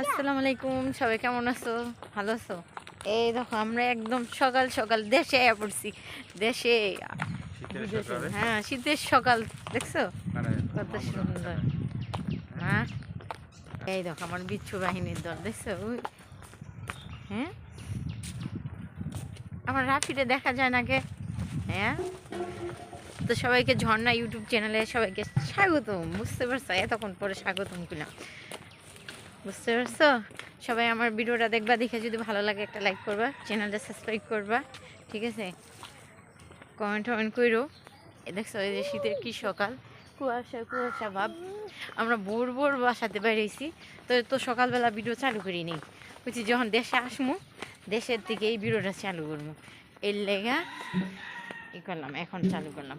আসসালামু আলাইকুম সবাই কেমন আছো? ভালো আছো? এই দেখো আমরা একদম সকাল সকাল দেশে আয়া পড়ছি। দেশে। হ্যাঁ শীতের সকাল দেখছ? মানে কত সুন্দর। হ্যাঁ? এই দেখো আমার বিচ্ছু বাহিনীর দল দেখছ? হ্যাঁ? আমার রাফিটা দেখা যায় না কে? হ্যাঁ? তো সবাইকে ঝর্ণা ইউটিউব চ্যানেলে সবাইকে স্বাগতম বুঝতে পারছ? এতক্ষণ পরে স্বাগতম কিনা? বুঝতে পারছ? সবাই আমার ভিডিওটা দেখবা, দেখে যদি ভালো লাগে একটা লাইক করবা চ্যানেলটা সাবস্ক্রাইব করবা, ঠিক আছে? কমেন্ট টমেন্ট করো এ দেখছ, এই যে শীতের কি সকাল? কুয়াশা কুয়াশা ভাব। আমরা ভোর ভোর বাসাতে বেরিয়েছি। তো তো সকালবেলা ভিডিও চালু করি নি। বুঝছি, যখন দেশে আসমু, দেশের থেকে এই ভিডিওটা চালু করব এর লেগা, ই করলাম, এখন চালু করলাম।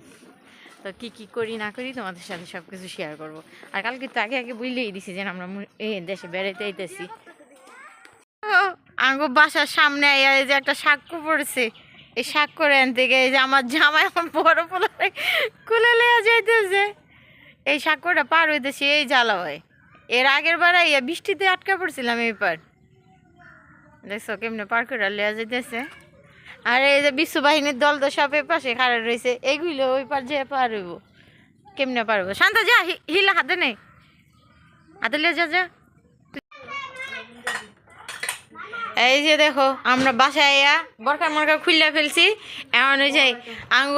তো কি কি করি না করি তোমাদের সাথে সব কিছু শেয়ার করব। আর কালকে তো আগে আগে বুঝলেই দিছি যে আমরা এই দেশে বেড়াইতে আইতেছি। আঙ্গো বাসার সামনে আইয়া এই যে একটা সাক্ষ্য পড়েছে, এই সাক্ষরে আনতে গিয়ে যে আমার জামাই আমার বড় পোলারে কুলে লেয়া যাইতেছে। এই সাক্ষরটা পার হইতেছে, এই জ্বালা হয়। এর আগের বার আইয়া বৃষ্টিতে আটকা পড়ছিলাম এই পার দেখছ কেমনে পার করে লেয়া যাইতেছে। আর এই যে বিশ্ব বাহিনীর দল তো সব পাশে খাড়া রয়েছে এইগুলো ওই পার যে পার হইব। কেমনে পারব শান্ত যা হিলা হাতে নেই হাতে লিয়ে যা যা। এই যে দেখো, আমরা বাসায় আইয়া বরকার মরকার খুললে ফেলছি। এমন ওই যে আঙ্গ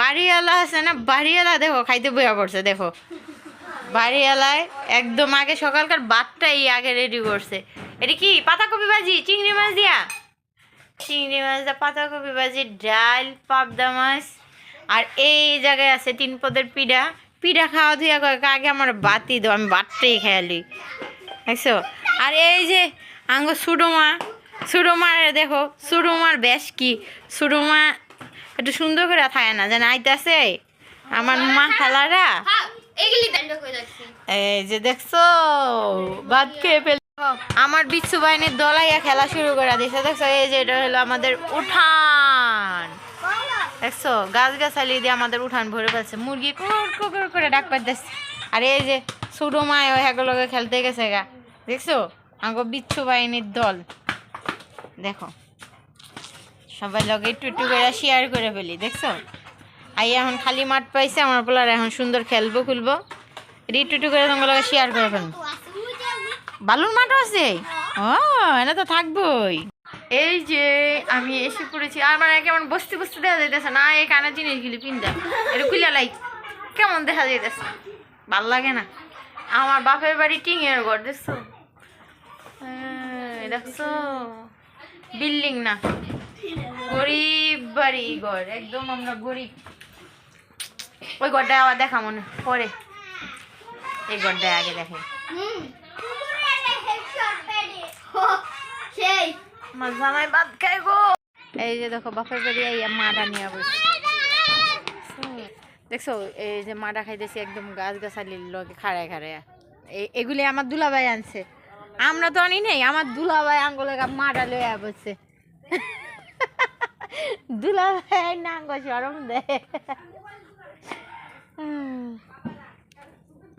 বাড়িওয়ালা আছে না, বাড়িওয়ালা দেখো, খাইতে বইয়া পড়ছে, দেখো। বাড়িওয়ালায় একদম আগে সকালকার বাদটাই আগে রেডি করছে। এটা কি, পাতাকপি ভাজি, চিংড়ি মাছ দিয়া? চিংড়ি মাছ দা পাতাকপি ভাজি ডাল পাবদা মাছ। আর এই জায়গায় আছে তিন পদের পিঠা। পিঠা খাওয়া ধুয়া করে আগে আমার বাতি দাও আমি বাটটাই খেয়ালি দেখছ? আর এই যে আঙ্গ সুডোমা সুডোমার দেখো সুডোমার বেশ কি? সুডোমা একটু সুন্দর করে থাকে না যেন আইতাছে। আমার মা খালারা। দান্ড করে যাচ্ছি। এই যে দেখছ? বাদ খেয়ে ফেল আমার বিচ্ছু বাহিনীর দলাইয়া খেলা শুরু করে দিয়েছে দেখছ, এই যে এটা হলো আমাদের উঠান। দেখছ গাছ গাছালি দিয়ে আমাদের উঠান ভরে ফেলছে। মুরগি কুকুর কুকুর করে ডাক পাইতেছে। আর এই যে ছোটো মায় ওই লগে খেলতে গেছে গা। দেখছ আমাকে বিচ্ছু বাহিনীর দল। দেখো, সবাই লগে একটু একটু করে শেয়ার করে ফেলি, দেখছ? আই এখন খালি মাঠ পাইছে, আমার পোলার এখন সুন্দর খেলব, খুলবো। এটা একটু একটু করে তোমার লগে শেয়ার করে ফেলব। বালুর মাঠও আছে? ও এটা তো থাকবোই। এই যে, আমি এসে পড়েছি। আর মানে কেমন বসতে বসতে দেখা যাইতেছে না, এই কানের জিনিসগুলি পিনতে এটা খুলে লাই কেমন দেখা যাইতেছে? ভালো লাগে না। আমার বাপের বাড়ি টিঙের ঘর, দেখছ? দেখছ? বিল্ডিং না। গরিব বাড়ি ঘর, একদম আমরা গরিব। ওই ঘরটায় আবার দেখা মনে পরে। এই ঘরটায় আগে দেখে। সেই। আমার ভাত খাই গো। এই যে দেখো, বাপের বাড়ি এই মাটা নিয়ে বসে। দেখছ, এই যে মাটা খাইতেছি একদম গাছ গাছালির লগে, খাড়ায় খাড়ায়। এগুলি আমার দুলাভাই আনছে। আমরা তো আনি নেই, আমার দুলাভাই আঙ্গুলে মাটা লইয়া বসছে দুলাভাই নাঙ্গ সরম দে।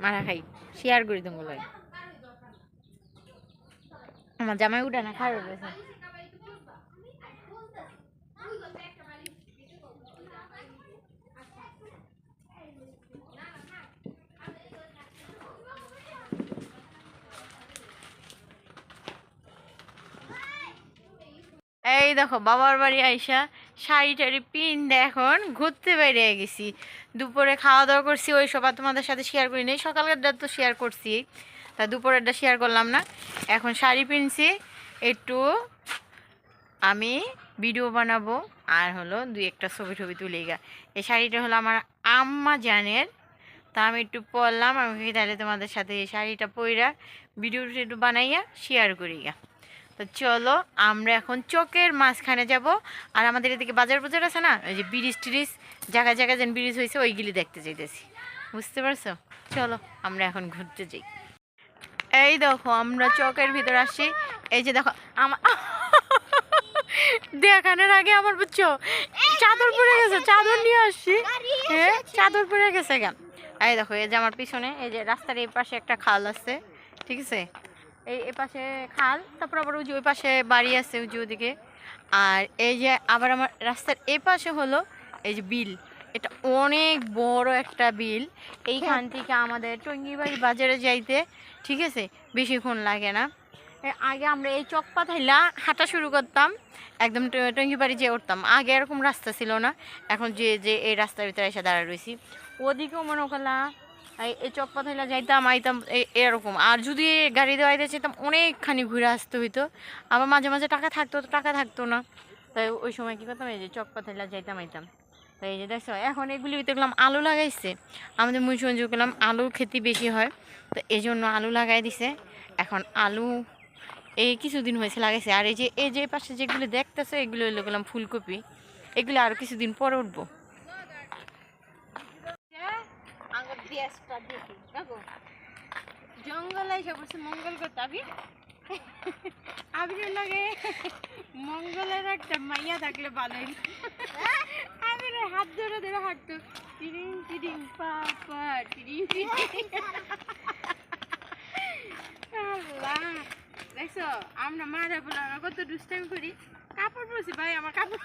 মারা খাই শেয়ার করি তোমার আমার জামাই উঠে না এই দেখো, বাবার বাড়ি আইসা শাড়ি টাড়ি পিন এখন ঘুরতে বেরিয়ে গেছি। দুপুরে খাওয়া দাওয়া করছি, ওই সব আর তোমাদের সাথে শেয়ার করি নি সকালেরটা তো শেয়ার করছি। তা দুপুরেরটা শেয়ার করলাম না। এখন শাড়ি পিনছি, একটু আমি ভিডিও বানাবো, আর হলো দুই একটা ছবি টবি তুলে গা। এই শাড়িটা হলো আমার আম্মা জানের, তা আমি একটু পরলাম, আমি তাহলে তোমাদের সাথে এই শাড়িটা পইরা ভিডিওটা একটু বানাইয়া শেয়ার করি গা। তো চলো, আমরা এখন চকের মাঝখানে যাব, আর আমাদের এদিকে বাজার বাজার আছে না, ওই যে ব্রিজ ট্রিজ, জায়গায় জায়গায় যেন ব্রিজ হয়েছে ওইগুলি দেখতে চাইতেছি বুঝতে পারছ? চলো, আমরা এখন ঘুরতে যাই। এই দেখো, আমরা চকের ভিতর আসছি এই যে দেখো আমার দেখানোর আগে আমার বুঝছ, চাদর পরে গেছে, চাদর নিয়ে আসছি হ্যাঁ চাদর পরে গেছে কেন এই দেখো, এই যে আমার পিছনে, এই যে রাস্তার এই পাশে একটা খাল আছে, ঠিক আছে? এই এ পাশে খাল, তারপর আবার যে ওই পাশে বাড়ি আছে, ওই ওদিকে। আর এই যে আবার আমার রাস্তার এ পাশে হলো, এই যে বিল। এটা অনেক বড় একটা বিল। এইখান থেকে আমাদের টঙ্গিবাড়ি বাজারে যাইতে, ঠিক আছে? বেশিক্ষণ লাগে না। আগে আমরা এই চক পাথাইলা হাঁটা শুরু করতাম, একদম টঙ্গিবাড়ি যেয়ে উঠতাম। আগে এরকম রাস্তা ছিল না। এখন যে যে এই রাস্তার ভিতরে এসে দাঁড়া রয়েছি ওদিকেও মনে করলাম এই চক পাথাইলা যাইতাম, আইতাম এরকম। আর যদি গাড়ি দেওয়াইতে যেতাম অনেকখানি ঘুরে আসতে হইতো। আবার মাঝে মাঝে টাকা থাকতো, তো টাকা থাকতো না। তাই ওই সময় কী করতাম, এই যে চক পাথাইলা যাইতাম, আইতাম। তাই এই যে দেখছ এখন এগুলি দেখলাম আলু লাগাইছে? আমাদের মুন্সিগঞ্জ করলাম আলু খেতে বেশি হয় তো এই জন্য আলু লাগাই দিছে। এখন আলু এই কিছুদিন হয়েছে লাগাইছে আর এই যে এই যে পাশে যেগুলো দেখতেছো এগুলো গেলাম ফুলকপি। এগুলো আরও কিছুদিন পরে উঠবো। জঙ্গল এসে বলছে মঙ্গল করতে আবি? আবির লাগে মঙ্গলের একটা মাইয়া থাকলে ভালোই। আবির হাত ধরে ধরে হাঁটতো। টিডিং টিডিং পা টিডিং আল্লাহ, দেখছ? আমরা মারা বলে কত দুষ্টামি করি। কাপড় পরছি ভাই, আমার কাপড়।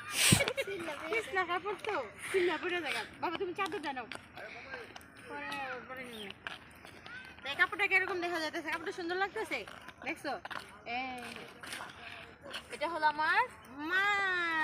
কৃষ্ণা কাপড় তো। চিল্লা পরে জায়গা বাবা, তুমি চাদর জানো না। এই কাপড়টা কীরকম দেখা যাইতেছে? কাপড়টা সুন্দর লাগতেছে? দেখছ? এটা হলো আমার মাছ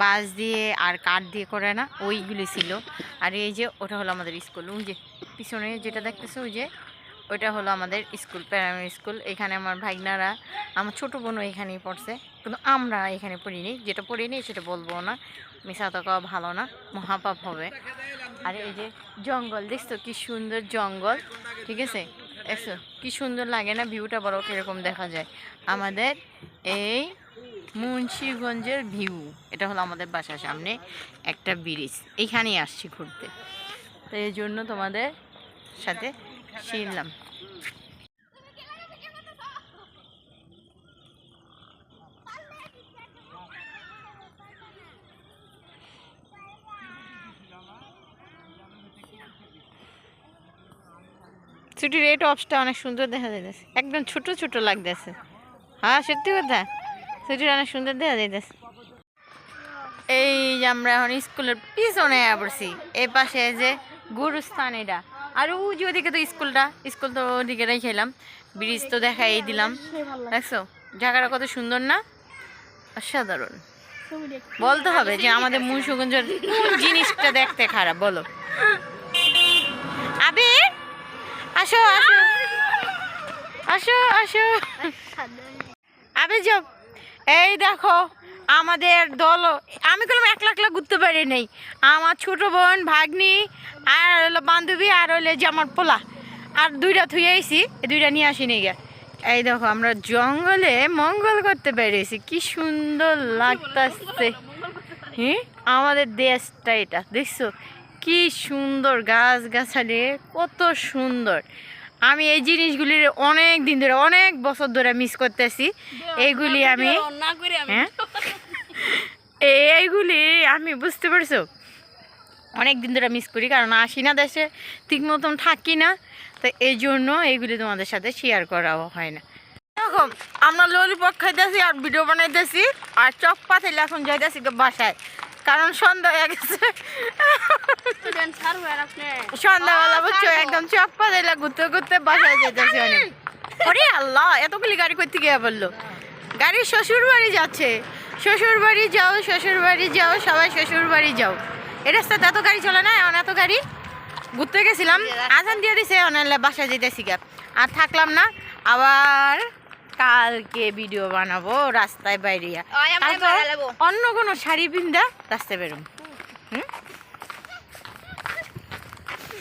বাঁশ দিয়ে আর কাঠ দিয়ে করে না ওইগুলি ছিল। আর এই যে, ওটা হলো আমাদের স্কুল। ওই যে, পিছনে যেটা দেখতেছো, ওই যে, ওইটা হলো আমাদের স্কুল প্রাইমারি স্কুল। এখানে আমার ভাইনারা, আমার ছোটো বোনও এখানেই পড়ছে। কিন্তু আমরা এখানে পড়িনি। যেটা পড়িনি, সেটা বলব না। মিশা তো কওয়া ভালো না, মহাপাপ হবে। আর এই যে, জঙ্গল, দেখছ কি সুন্দর জঙ্গল? ঠিক আছে? দেখছ, কি সুন্দর লাগে না ভিউটা বড় কীরকম দেখা যায়। আমাদের এই মুন্সিগঞ্জের ভিউ। এটা হলো আমাদের বাসার সামনে একটা ব্রিজ। এইখানেই আসছি ঘুরতে। তো এই জন্য তোমাদের সাথে শিরলাম ছুটির এই টপসটা অনেক সুন্দর দেখা যাইতেছে। একদম ছোট ছোট লাগতেছে। হ্যাঁ সত্যি কথা। অনেক সুন্দর দেখা যাইতেছে। এই যে আমরা এখন স্কুলের পিছনে পড়ছি, এই পাশে যে গুরুস্থান এটা। আর যে ওদিকে তো স্কুলটা, স্কুল তো ওদিকে রেখেলাম ব্রিজ তো দেখাই দিলাম। দেখছ? জায়গাটা কত সুন্দর না? অসাধারণ। বলতে হবে যে আমাদের মুন্সিগঞ্জের কোন জিনিসটা দেখতে খারাপ, বলো। আবে! আসো আসো। আসো আসো। আবে, যাও। এই দেখো, আমাদের দল, আমি কোনো একলা একলা ঘুরতে পারি নেই। আমার ছোট বোন ভাগ্নি আর হলো বান্ধবী আর হলো যে আমার পোলা। আর দুইটা থুয়ে আইছি দুইটা নিয়ে আসিনি গিয়া এই দেখো, আমরা জঙ্গলে মঙ্গল করতে পেরেছি কি সুন্দর লাগতাছে। হ্যাঁ আমাদের দেশটা এটা, দেখছ? কি সুন্দর গাছ গাছালি কত সুন্দর। আমি এই জিনিসগুলির অনেক দিন ধরে অনেক বছর ধরে মিস করতেছি। এইগুলি আমি হ্যাঁ? এইগুলি আমি বুঝতে পারছ? অনেক দিন ধরে মিস করি কারণ আসি না দেশে ঠিক মতন থাকি না। তো এই জন্য এইগুলি তোমাদের সাথে শেয়ার করাও হয় না। দেখো আমরা ললিপপ খাইতেছি আর ভিডিও বানাইতেছি আর চক পাথাইলে এখন যাইতেছি বাসায় কারণ সন্ধ্যা হয়ে গেছে। সন্ধ্যাবেলা বুঝছ একদম চক পাথাইলে ঘুরতে ঘুরতে বাসায় যেতেছি অনেক। ওরে আল্লাহ এতগুলি গাড়ি করতে গিয়ে বলল। গাড়ি শ্বশুর বাড়ি যাচ্ছে। শ্বশুর বাড়ি যাও শ্বশুর বাড়ি যাও সবাই শ্বশুর বাড়ি যাও। এই রাস্তাতে এত গাড়ি চলে না এখন এত গাড়ি? ঘুরতে গেছিলাম আজান দিয়ে দিছে অনেক বাসায় যেতেছি গা আর থাকলাম না আবার কালকে ভিডিও বানাবো রাস্তায় বাইরে। অন্য কোনো শাড়ি পিন্দা রাস্তায় বেরোম